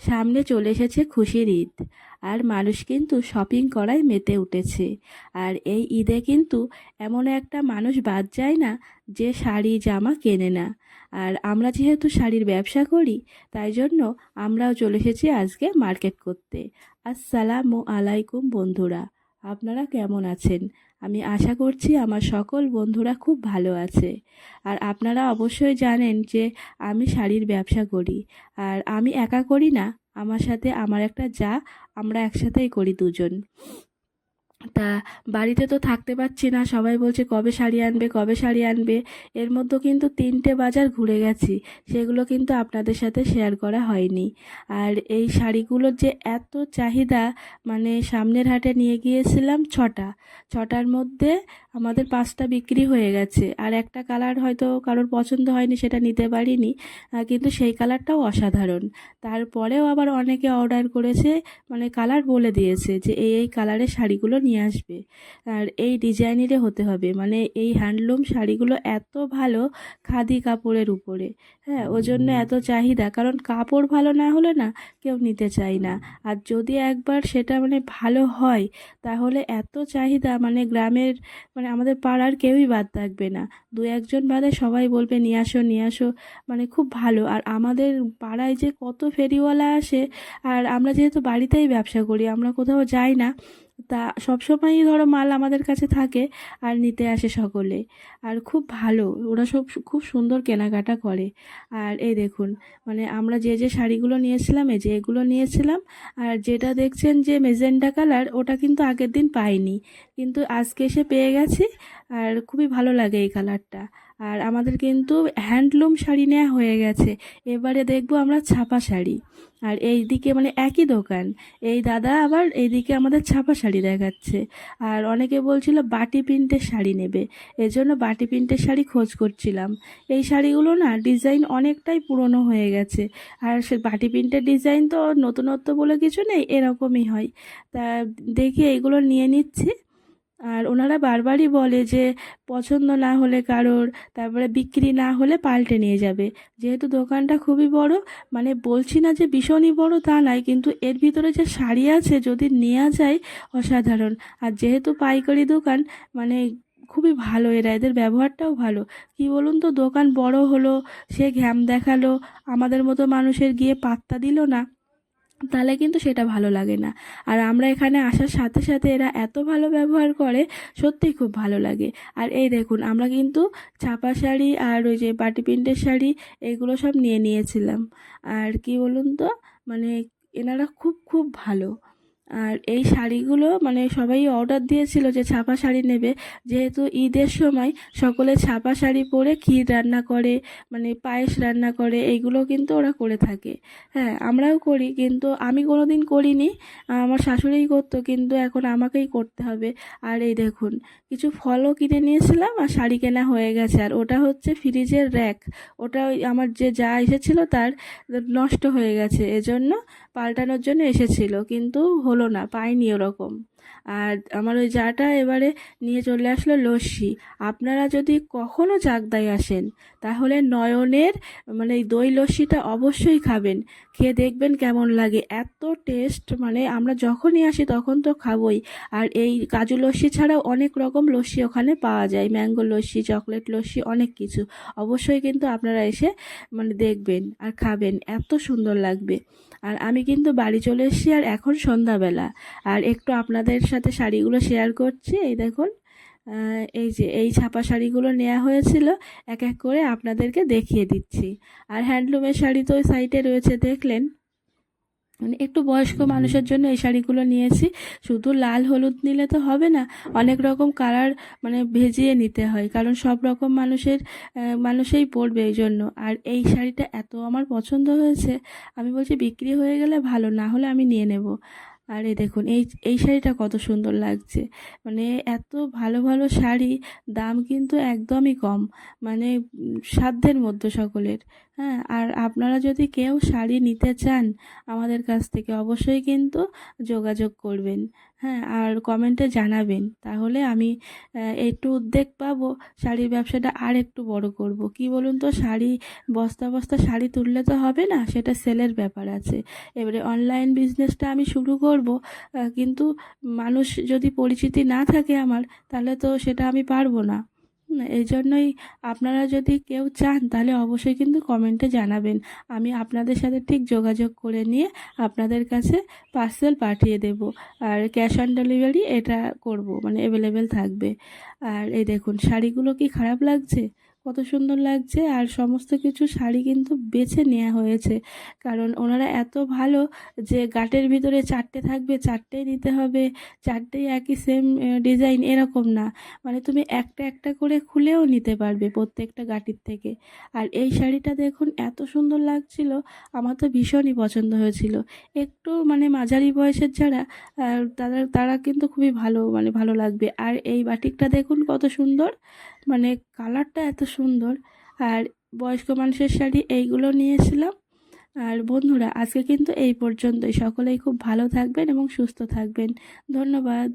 সামনে চলে এসেছে খুশির ঈদ। আর মানুষ কিন্তু শপিং করায় মেতে উঠেছে। আর এই ঈদে কিন্তু এমন একটা মানুষ বাদ যায় না যে শাড়ি, জামা কেনে না। আর আমরা যেহেতু শাড়ির ব্যবসা করি, তাই জন্য আমরাও চলে এসেছি আজকে মার্কেট করতে। আসসালামু আলাইকুম বন্ধুরা। আপনারা কেমন আছেন? আমি আশা করছি আমার সকল বন্ধুরা খুব ভালো আছে। আর আপনারা অবশ্যই জানেন যে আমি শাড়ির ব্যবসা করি। আর আমি একা করি না, আমার সাথে আমার একটা যা, আমরা একসাথেই করি দুজন। তা বাড়িতে তো থাকতে পারছি না। সবাই বলছে, কবে শাড়ি আনবে? কবে শাড়ি আনবে? এর মধ্যে কিন্তু তিনটে বাজার ঘুরে গেছি। সেগুলো কিন্তু আপনাদের সাথে শেয়ার করা হয়নি। আর এই শাড়িগুলোর যে এত চাহিদা মানে সামনের হাটে নিয়ে গিয়েছিলাম ছটা। ছটার মধ্যে আমাদের পাঁচটা বিক্রি হয়ে গেছে। আর একটা কালার হয়তো কারোর পছন্দ হয়নি সেটা নিতে পারিনি। কিন্তু সেই কালারটাও অসাধারণ। তারপরেও আবার অনেকে অর্ডার করেছে মানে কালার বলে দিয়েছে যে এই এই কালারের শাড়িগুলো নিয়ে আসবে। আর এই ডিজাইনেরই হতে হবে। মানে এই হ্যান্ডলুম শাড়িগুলো এত ভালো খাদি কাপড়ের উপরে। হ্যাঁ ওই জন্য এত চাহিদা। কারণ কাপড় ভালো না হলে না কেউ নিতে চায় না। আর যদি একবার সেটা মানে ভালো হয় তাহলে এত চাহিদা মানে গ্রামের মানে আমাদের পাড়ার কেউই বাদ থাকবে না। দু একজন বাদে সবাই বলবে, নিয়ে আসো নিয়ে আসো। মানে খুব ভালো। আর আমাদের পাড়ায় যে কত ফেরিওয়ালা আসে, আর আমরা যেহেতু বাড়িতেই ব্যবসা করি, আমরা কোথাও যাই না তা সবসময়ই ধরো মাল আমাদের কাছে থাকে আর নিতে আসে সকলে। আর খুব ভালো, ওরা সব খুব সুন্দর কেনাকাটা করে। আর এই দেখুন মানে আমরা যে যে শাড়িগুলো নিয়েছিলাম, এই যে এগুলো নিয়েছিলাম, আর যেটা দেখছেন যে মেজেন্ডা কালার, ওটা কিন্তু আগের দিন পাইনি। কিন্তু আজকে এসে পেয়ে গেছি, আর খুবই ভালো লাগে এই কালারটা। আর আমাদের কিন্তু হ্যান্ডলুম শাড়ি নেওয়া হয়ে গেছে। এবারে দেখব আমরা ছাপা শাড়ি। আর এই দিকে মানে একই দোকান। এই দাদা আবার এইদিকে আমাদের ছাপা শাড়ি দেখাচ্ছে। আর অনেকে বলছিল বাটি প্রিন্টের শাড়ি নেবে। এজন্য বাটি প্রিন্টের শাড়ি খোঁজ করছিলাম। এই শাড়িগুলো না ডিজাইন অনেকটাই পুরনো হয়ে গেছে। আর সে বাটি প্রিন্টের ডিজাইন তো নতুনত্ব বলে কিছু নেই, এরকমই হয়। তা দেখি এইগুলো নিয়ে নিচ্ছি। আর ওনারা বারবারই বলে যে পছন্দ না হলে কারোর, তারপরে বিক্রি না হলে পাল্টে নিয়ে যাবে। যেহেতু দোকানটা খুবই বড় মানে বলছি না যে ভীষণই বড় তা নয়, কিন্তু এর ভিতরে যে শাড়ি আছে যদি নেওয়া যায় অসাধারণ। আর যেহেতু পাইকারি দোকান মানে খুবই ভালো এরা, এদের ব্যবহারটাও ভালো। কি বলুন তো, দোকান বড় হলো, সে ঘ্যাম দেখাল, আমাদের মতো মানুষের গিয়ে পাত্তা দিল না। তাহলে কিন্তু সেটা ভালো লাগে না। আর আমরা এখানে আসার সাথে সাথে এরা এত ভালো ব্যবহার করে, সত্যিই খুব ভালো লাগে। আর এই দেখুন, আমরা কিন্তু ছাপা শাড়ি আর ওই যে পাটি প্রিন্টের শাড়ি এগুলো সব নিয়ে নিয়েছিলাম। আর কি বলুন তো মানে এনারা খুব খুব ভালো। আর এই শাড়িগুলো মানে সবাই অর্ডার দিয়েছিল যে ছাপা শাড়ি নেবে। যেহেতু ঈদের সময় সকলে ছাপা শাড়ি পরে ক্ষীর রান্না করে মানে পায়েস রান্না করে, এইগুলো কিন্তু ওরা করে থাকে। হ্যাঁ আমরাও করি কিন্তু আমি কোনো দিন করিনি, আমার শাশুড়িই করতো কিন্তু এখন আমাকেই করতে হবে। আর এই দেখুন, কিছু ফলও কিনে নিয়েছিলাম আর শাড়ি কেনা হয়ে গেছে। আর ওটা হচ্ছে ফ্রিজের র্যাক ওটা আমার যে যা এসেছিল তার নষ্ট হয়ে গেছে, এজন্য পাল্টানোর জন্য এসেছিল। কিন্তু হলো না পাইনি ওরকম। আর আমার ওই জাটা এবারে নিয়ে চলে আসলো লস্যি। আপনারা যদি কখনো চাকদায় আসেন, তাহলে নয়নের মানে দই লস্যিটা অবশ্যই খাবেন। খেয়ে দেখবেন কেমন লাগে। এত টেস্ট মানে আমরা যখনই আসি তখন তো খাবোই। আর এই কাজু লস্যি ছাড়াও অনেক রকম লস্যি ওখানে পাওয়া যায়। ম্যাঙ্গো লস্যি, চকলেট লস্যি, অনেক কিছু। অবশ্যই কিন্তু আপনারা এসে মানে দেখবেন আর খাবেন। এত সুন্দর লাগবে। আর আমি কিন্তু বাড়ি চলে এসেছি আর এখন সন্ধ্যাবেলা। আর একটু আপনাদের সাথে শাড়িগুলো শেয়ার করছি। এই দেখুন এই যে এই ছাপা শাড়িগুলো নেওয়া হয়েছিল এক এক করে আপনাদেরকে দেখিয়ে দিচ্ছি। আর হ্যান্ডলুমের শাড়ি তো ওই সাইডে রয়েছে দেখলেন? মানে একটু বয়স্ক মানুষের জন্য এই শাড়িগুলো নিয়েছি। শুধু লাল হলুদ নিলে তো হবে না অনেক রকম কালার মানে ভেজিয়ে নিতে হয় কারণ সব রকম মানুষের মানুষেই পরবে এই জন্য। আর এই শাড়িটা এত আমার পছন্দ হয়েছে আমি বলছি বিক্রি হয়ে গেলে ভালো না হলে আমি নিয়ে নেব। আর দেখুন, এই এই শাড়িটা কত সুন্দর লাগছে। মানে এত ভালো ভালো শাড়ি, দাম কিন্তু একদমই কম। মানে সাধ্যের মধ্যে সকলের। হ্যাঁ আর আপনারা যদি কেউ শাড়ি নিতে চান আমাদের কাছ থেকে অবশ্যই কিন্তু যোগাযোগ করবেন। হ্যাঁ আর কমেন্টে জানাবেন। তাহলে আমি একটু উদ্যোগ পাবো, শাড়ির ব্যবসাটা আর একটু বড় করব। কি বলুন তো, শাড়ি, বস্তা বস্তা শাড়ি তুললে তো হবে না, সেটা সেলের ব্যাপার আছে। এবারে অনলাইন বিজনেসটা আমি শুরু করব কিন্তু মানুষ যদি পরিচিতি না থাকে আমার, তাহলে তো সেটা আমি পারব না। এই জন্যই আপনারা যদি কেউ চান, তাহলে অবশ্যই কিন্তু কমেন্টে জানাবেন। আমি আপনাদের সাথে ঠিক যোগাযোগ করে নিয়ে আপনাদের কাছে পার্সেল পাঠিয়ে দেব। আর ক্যাশ অন ডেলিভারি এটা করব মানে অ্যাভেলেবেল থাকবে। আর এই দেখুন, শাড়িগুলো কি খারাপ লাগছে? কত সুন্দর লাগছে। আর সমস্ত কিছু শাড়ি কিন্তু বেছে নেওয়া হয়েছে। কারণ ওনারা এত ভালো যে গাটের ভিতরে চারটে থাকবে, চারটেই নিতে হবে, চারটেই একই সেম ডিজাইন এরকম না। মানে তুমি একটা একটা করে খুলেও নিতে পারবে প্রত্যেকটা গাটির থেকে। আর এই শাড়িটা দেখুন, এত সুন্দর লাগছিল। আমার তো ভীষণই পছন্দ হয়েছিল। একটু মানে মাঝারি বয়সের যারা তারা তারা কিন্তু খুবই ভালো মানে ভালো লাগবে। আর এই বাটিকটা দেখুন কত সুন্দর। মানে কালারটা এত সুন্দর। আর বয়স্ক মানুষের শাড়ি এইগুলো নিয়েছিলাম। আর বন্ধুরা, আজকে কিন্তু এই পর্যন্তই। সকলেই খুব ভালো থাকবেন এবং সুস্থ থাকবেন। ধন্যবাদ।